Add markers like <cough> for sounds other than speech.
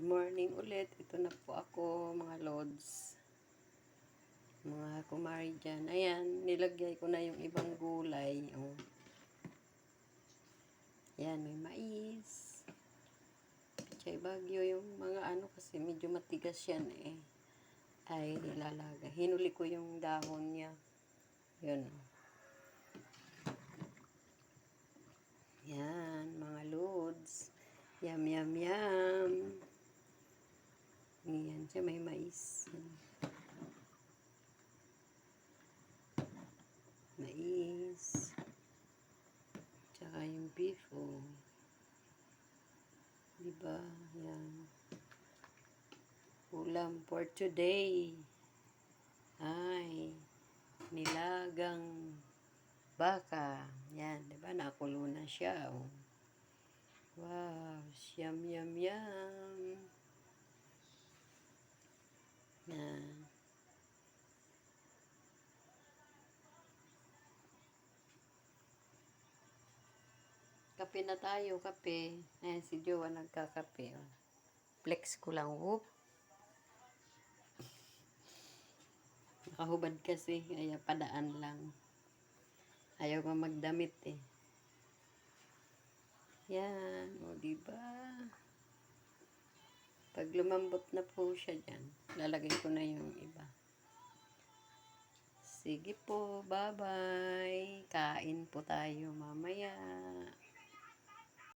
Good morning ulit. Ito na po ako, mga lods. Mga kumari dyan. Ayan, nilagay ko na yung ibang gulay. Oh. Ayan, may mais. Pichay bagyo yung mga ano kasi medyo matigas yan eh. Ay, nilalagay. Hinuli ko yung dahon niya. Yun. oh. Yan, mga loads. Yum, yum, yum. Yan siya, may mais. Mais. Tsaka yung beef, oh. Diba? Yan. Ulam for today. Ay, nilagang baka. Yan, diba? Nakulo na siya, oh. Wow, yum, yum, yum. Kape na tayo, kape. Ayan, si Jowa nagkakape. Flex ko lang, whoop. <laughs> Nakahubad kasi, kaya padaan lang. Ayaw ko magdamit eh. Yan, o diba? Pag lumambot na po siya dyan, lalagay ko na yung iba. Sige po, bye-bye. Kain po tayo mamaya.